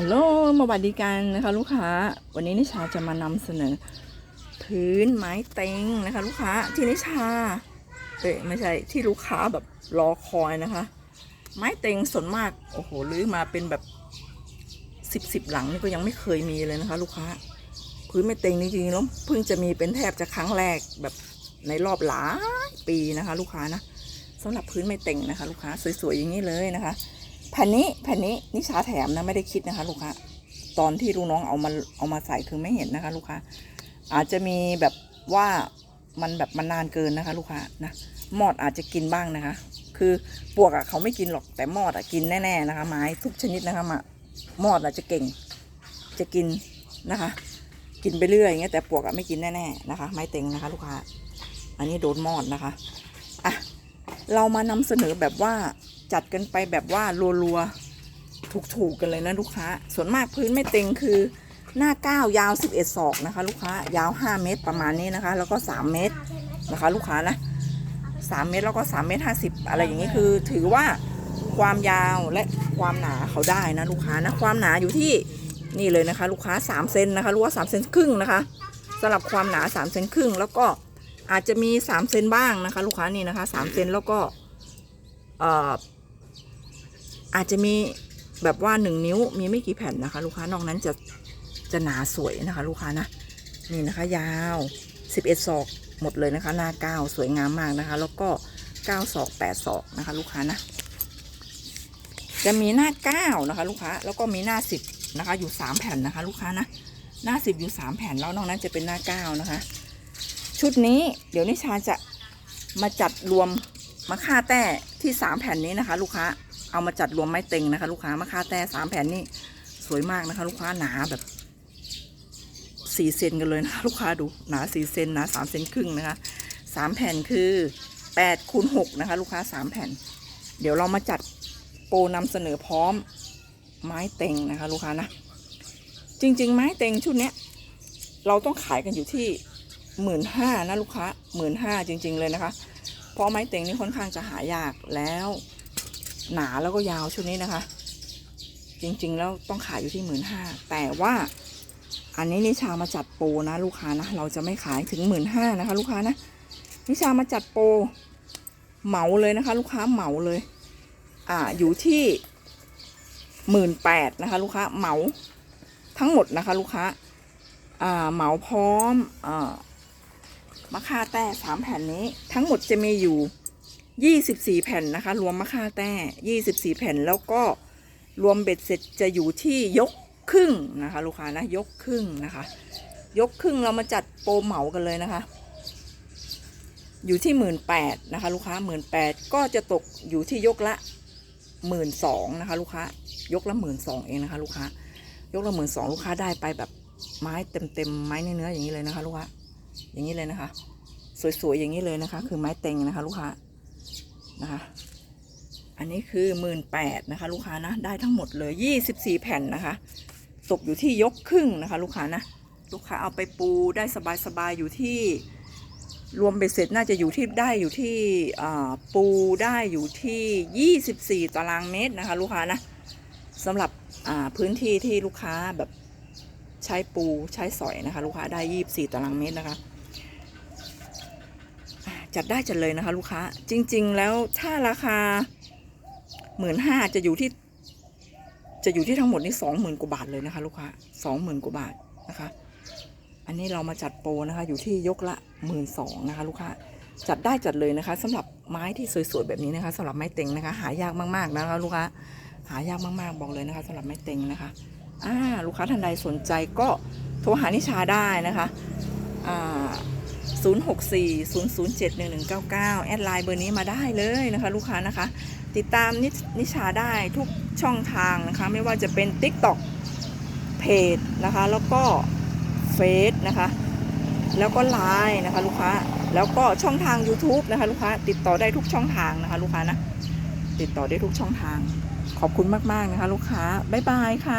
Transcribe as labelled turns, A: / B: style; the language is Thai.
A: ฮัลโหลมาบัดดีกันนะคะลูกค้า วันนี้นิชาจะมานำเสนอ พื้นไม้เต็งนะคะ ลูกค้าที่นิชาเอ้ไม่ใช่ที่ลูกค้าแบบรอคอยนะคะ ไม้เต็งส่วนมากโอ้โหรื้อมาเป็นแบบสิบสิบหลังนี่ก็ยังไม่เคยมีเลยนะคะ ลูกค้า พื้นไม้เต็งนี่จริงๆแล้วเพิ่งจะมีเป็นแทบจะครั้งแรกแบบในรอบหลายปีนะคะ ลูกค้านะสำหรับพื้นไม้เต็งนะคะ ลูกค้าสวยๆอย่างนี้เลยนะคะ แผ่นนี้แผ่นนี้นิชาแถมนะไม่ได้คิดนะคะ ลูกค้าตอนที่ลูกน้องเอามาเอามาใส่คือไม่เห็นนะคะ ลูกค้าอาจจะมีแบบว่ามันแบบมันนานเกินนะคะ ลูกค้านะมอดอาจจะกินบ้างนะคะ คือปวกอะเขาไม่กินหรอกแต่มอดอะกินแน่ๆนะคะ ไม้ทุกชนิดนะคะมามอดอะจะเก่ง จะกินนะคะ กินไปเรื่อยอย่างเงี้ยแต่ปวกอะไม่กินแน่ๆนะคะ ไม้เต็งนะคะ ลูกค้า อันนี้โดนมอดนะคะอะเรามานำเสนอแบบว่า จัดกันไปแบบว่ารัวๆถูกๆกันเลยนะลูกค้า ส่วนมากพื้นไม่เต็งคือหน้าก้าวยาว 11ศอกนะคะ ลูกค้ายาว 5 เมตรประมาณนี้นะคะ แล้วก็ 3 เมตรนะคะ ลูกค้านะ3เมตรแล้วก็3เมตร50 อะไรอย่างนี้คือ ถือว่าความยาวและความหนาเขาได้นะลูกค้านะความหนาอยู่ที่นี่เลยนะคะ ลูกค้า3เซนนะคะรู้ว่า3เซนครึ่งนะคะสำหรับความหนา3เซนครึ่งแล้วก็อาจจะมี3เซนบ้างนะคะ ลูกค้านี่นะคะ3เซนแล้วก็เอ่อ อาจจะมีแบบว่า1นิ้วมีไม่กี่แผ่นนะคะ ลูกค้านอกนั้นจะจะหนาสวยนะคะ ลูกค้านะนี่นะคะ ยาว11ศอกหมดเลยนะคะหน้าเก้าสวยงามมากนะคะ แล้วก็9ศอก8ศอกนะคะ ลูกค้านะจะมีหน้าเก้านะคะ ลูกค้าแล้วก็มีหน้า 10นะคะ อยู่ 3 แผ่นนะคะ ลูกค้านะหน้า 10 อยู่ 3 แผ่นแล้วนอกนั้นจะเป็นหน้าเก้านะคะ ชุดนี้เดี๋ยวนิชาจะมาจัดรวมมะค่าแต้ ที่3แผ่นนี้นะคะ ลูกค้าเอามาจัดรวมไม้เต็งนะคะ ลูกค้ามะค่าแต้สามแผ่นนี้สวยมากนะคะ ลูกค้าหนาแบบสี่เซนกันเลยนะคะลูกค้าดูหนาสี่เซนหนาสามเซนครึ่งนะคะสามแผ่นคือแปดคูณหกนะคะ ลูกค้าสามแผ่น เดี๋ยวเรามาจัดโปรนำเสนอพร้อมไม้เต็งนะคะ ลูกค้านะจริง ๆ ไม้เต็งชุดเนี้ยเราต้องขายกันอยู่ที่หมื่นห้านะลูกค้าหมื่นห้าจริง ๆ เลยนะคะ เพราะไม้เต็งนี่ค่อนข้างจะหายากแล้ว หนาแล้วก็ยาวชุดนี้นะคะ จริงๆแล้วต้องขายอยู่ที่หมื่นห้าแต่ว่าอันนี้นิชามาจัดโปรนะลูกค้านะเราจะไม่ขายถึงหมื่นห้านะคะ ลูกค้านะนิชามาจัดโปรเหมาเลยนะคะ ลูกค้าเหมาเลย อ่าอยู่ที่หมื่นแปดนะคะ ลูกค้าเหมาทั้งหมดนะคะ ลูกค้าอ่าเหมาพร้อมอ่า มะค่าแต้สามแผ่นนี้ ทั้งหมดจะมีอยู่ยี่สิบสี่แผ่นนะคะ รวมมะค่าแต้ยี่สิบสี่แผ่นแล้วก็รวมเบ็ดเสร็จจะอยู่ที่ยกครึ่งนะคะ ลูกค้านะยกครึ่งนะคะ ยกครึ่งเรามาจัดโปรเหมากันเลยนะคะ อยู่ที่หมื่นแปดนะคะ ลูกค้าหมื่นแปดก็จะตกอยู่ที่ยกละหมื่นสองนะคะ ลูกค้ายกละหมื่นสองเองนะคะ ลูกค้ายกละหมื่นสองลูกค้าได้ไปแบบไม้เต็มเต็มๆไม้เนื้ออย่างนี้เลยนะคะ ลูกค้า อย่างนี้เลยนะคะ สวยๆอย่างนี้เลยนะคะ คือไม้เต็งนะคะ ลูกค้านะคะ อันนี้คือหมื่นแปดนะคะ ลูกค้านะได้ทั้งหมดเลยยี่สิบสี่แผ่นนะคะตกอยู่ที่ยกครึ่งนะคะ ลูกค้านะลูกค้าเอาไปปูได้สบายๆอยู่ที่รวมเบ็ดเสร็จน่าจะอยู่ที่ได้อยู่ที่ปูได้อยู่ที่ 24 ตารางเมตรนะคะ ลูกค้านะสำหรับพื้นที่ที่ลูกค้าแบบ ใช้ปูใช้สอยนะคะ ลูกค้าได้24ตารางเมตรนะคะ จัดได้จัดเลยนะคะ ลูกค้าจริง ๆ แล้วถ้าราคาหมื่นห้าจะอยู่ที่ จะอยู่ที่ทั้งหมดนี่สองหมื่นกว่าบาทเลยนะคะ ลูกค้าสองหมื่นกว่าบาทนะคะ อันนี้เรามาจัดโปรนะคะ อยู่ที่ยกละหมื่นสองนะคะ ลูกค้าจัดได้จัดเลยนะคะสำหรับไม้ที่สวยๆแบบนี้นะคะสำหรับไม้เต็งนะคะ หายากมากๆนะคะ ลูกค้าหายากมากๆบอกเลยนะคะสำหรับไม้เต็งนะคะ อ่าลูกค้าท่านใดสนใจก็โทรหานิชาได้นะคะอ่า064 007 1199 แอดไลน์เบอร์นี้มาได้เลยนะคะ ลูกค้านะคะ ติดตามนินิชาได้ทุกช่องทางนะคะ ไม่ว่าจะเป็น TikTok เพจนะคะ แล้วก็เฟซนะคะ แล้วก็ไลน์นะคะ ลูกค้าแล้วก็ช่องทาง YouTube นะคะ ลูกค้า ติดต่อได้ทุกช่องทางนะคะ ลูกค้านะ ติดต่อได้ทุกช่องทาง ขอบคุณมาก ๆ นะคะ ลูกค้า บ๊ายบายค่ะ